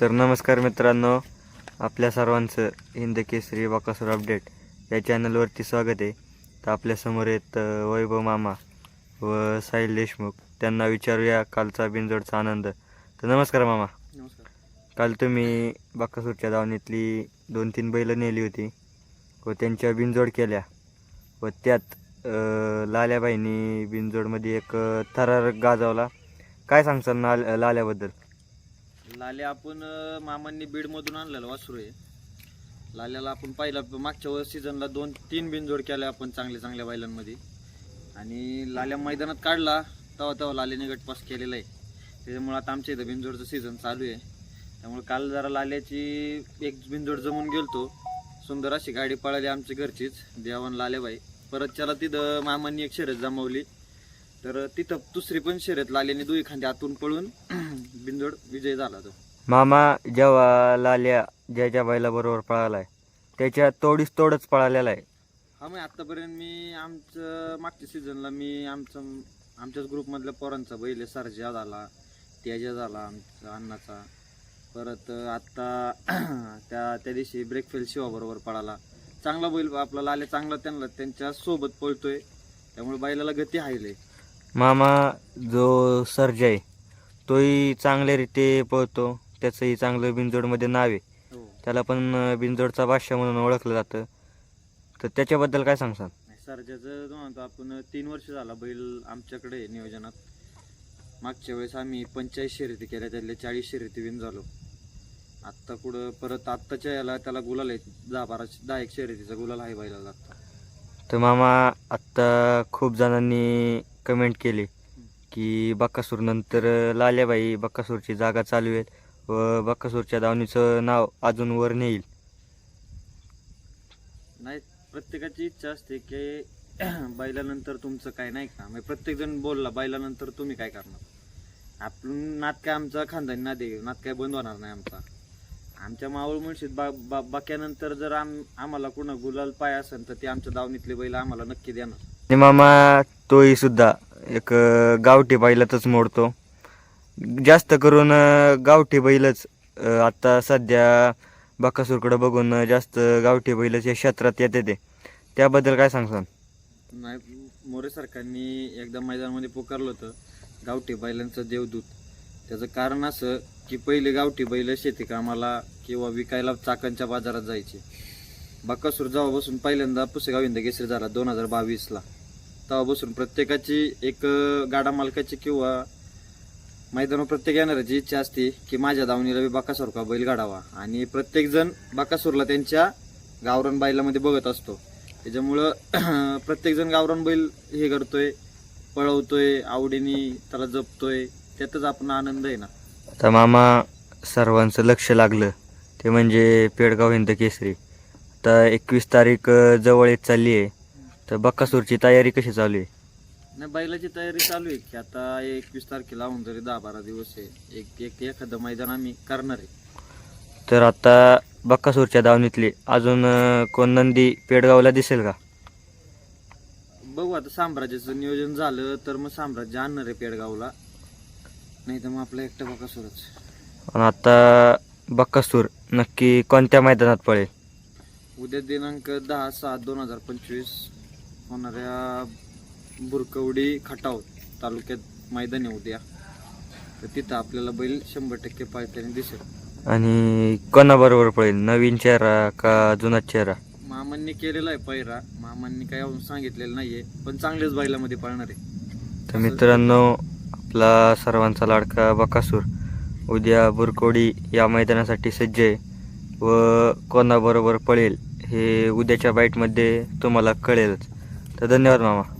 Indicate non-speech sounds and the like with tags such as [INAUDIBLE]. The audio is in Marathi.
तर नमस्कार मित्रांनो आपल्या सर्वांचं हिंद केसरी बाकासूर अपडेट या चॅनलवरती स्वागत आहे. तर आपल्यासमोर अ, वैभव मामा व साहिल देशमुख. त्यांना विचारूया कालचा बिनजोडचा आनंद. तर नमस्कार मामा. नमस्कार. काल तुम्ही बाकासूरच्या दावणीतली दोन तीन बैलं नेली होती व त्यांच्या बिनजोड केल्या व त्यात लाल्याबाईंनी बिनजोडमध्ये एक अ, थरारक गाजवला. काय सांगचाल ना लाल्याबद्दल? लाल्या आपण अं, मामांनी बीडमधून आणलेलं वासरू आहे लाल्याला आपण पाहिला मागच्या वर सीझनला दोन तीन बिनजोड केल्या आपण चांगल्या चांगल्या बैलांमध्ये. आणि लाल्या मैदानात काढला तेव्हा तेव्हा लाल्याने गटपास केलेला आहे. त्याच्यामुळे आता आमच्या इथं बिनजोडचं सीझन चालू आहे. त्यामुळे काल जरा लाल्याची एक बिनजोड जमून गेलतो. सुंदर अशी गाडी पळाली आमच्या घरचीच देवान लाल्याबाई. परत त्याला तिथं मामांनी एक शर्यत जमवली. तर तिथं दुसरी पण शर्यत लाल्याने दुई खांदे आतून पळून [CLEARS THROAT] बिनजोड विजय झाला तो. मामा जेव्हा लाल्या ज्या ज्या बैलाबरोबर पळालाय त्याच्या तोडीस तोडच पळालेला आहे. हा मग आतापर्यंत मी आमचं मागच्या सीझनला मी आमचं आमच्याच ग्रुपमधल्या पोरांचा बैल सरजा झाला तेजा झाला आमचा अण्णाचा. परत आत्ता [CLEARS THROAT] त्या त्या दिवशी ब्रेकफेल शिवाबरोबर पळाला. चांगला बैल आपला लाले चांगला त्यांना त्यांच्यासोबत पळतोय. त्यामुळे बैलाला गती हायले मामा जो सर्ज आहे तोही चांगल्या रीते पळतो. त्याचंही चांगलं बिनजोडमध्ये नाव आहे. हो. त्याला पण अं, बिनजोडचा बादशाह म्हणून ओळखलं जातं. तर त्याच्याबद्दल काय सांगसान सरजाचं जो म्हणतो आपण तीन वर्ष झाला बैल आमच्याकडे आहे नियोजनात. मागच्या वेळेस आम्ही पंचेचाळीस शर्यती केल्या त्यातल्या चाळीस शर्यती विन झालो. आत्ता कुठं परत आत्ताच्या याला त्याला गुलाल आहे दहा बारा दहा एक शर्यतीचा गुलाल आहे बैलाला आत्ता तर मामा आत्ता खूप जणांनी कमेंट केली की बक्कासूर नंतर लाल्याबाई बक्कासूरची जागा चालू आहे व बक्कासूरच्या दावणीचं नाव अजून वर नेईल. नाही प्रत्येकाची इच्छा असते की [CLEARS THROAT] बैलानंतर तुमचं काय नाही का? म्हणजे प्रत्येक जण बोलला बैलानंतर तुम्ही काय करणार? आपण नात काय आमचा खानदानी नाद आहे नात काय बंद होणार नाही आमचा. आमच्या मावळ मुळशीत बा बा बाक्यानंतर जर आम आम्हाला कुणा गुलाल पाय असेल तर ते आमच्या दावणीतले बैल आम्हाला नक्की देणार. आणि मामा तोही सुद्धा एक गावठी बैलातच मोडतो. जास्त करून गावठी बैलच आता सध्या बाकासूरकडं बघून जास्त गावठी बैलच या क्षेत्रात येते ते. त्याबद्दल काय सांगसान? नाही मोरे सरकारनी एकदा मैदानामध्ये पुकारलं होतं गावठी बैलांचं देवदूत. त्याचं कारण असं की पहिले गावठी बैल शेती कामाला किंवा विकायला चाकणच्या बाजारात जायचे. बाकासूर जेव्हापासून पहिल्यांदा पुसेगाव इंदगेसरी झाला दोन हजार बावीसला. तेव्हापासून प्रत्येकाची एक गाडा मालकाची किंवा मैदानावर प्रत्येक येणाऱ्याची इच्छा असते की माझ्या दावणीला बी बाकासूर का बैल गाडावा. आणि प्रत्येकजण बाकासूरला त्यांच्या गावरान बैलामध्ये बघत असतो. त्याच्यामुळं [CLEARS THROAT] प्रत्येकजण गावरान बैल हे करतोय पळवतोय आवडीने त्याला जपतोय त्यातच आपण आनंद आहे ना. आता मामा सर्वांचं लक्ष लागलं. ते म्हणजे पेडगाव हिंद केसरी. आता एकवीस तारीख जवळ येत चालली आहे. तर बक्कासूरची तयारी कशी चालू आहे? नाही बैलाची तयारी चालू आहे की आता एकवीस तारखेला होऊन तरी दहा बारा दिवस आहे. एक एक एखादं मैदान आम्ही करणार आहे. तर आता बक्कासूरच्या दावणीतली अजून कोण नंदी पेडगावला दिसेल का? बघू आता साम्राज्याचं नियोजन झालं तर मग साम्राज्य आणणार आहे पेडगावला. नाही तर मग आपला एकटा बकासूरच आणि आता बक्कासूर नक्की कोणत्या मैदानात पळेल? उद्या दिनांक दहा सात दोन हजार पंचवीस होणाऱ्या बुरकवडी खटाव तालुक्यात मैदान आहे उद्या. तर तिथं आपल्याला बैल शंभर टक्के पाळताना दिसेल. आणि कोणाबरोबर पळेल? नवीन चेहरा का जुना चेहरा? मामांनी केलेला आहे पैरा मामांनी काय अजून सांगितलेलं नाहीये पण चांगलेच बैलामध्ये पाळणार. आहे तर मित्रांनो आपला सर्वांचा लाडका बकासूर उद्या बुरकोडी या मैदानासाठी सज्ज आहे. व कोणाबरोबर पळेल हे उद्याच्या बाईटमध्ये तुम्हाला कळेलच. तर धन्यवाद मामा.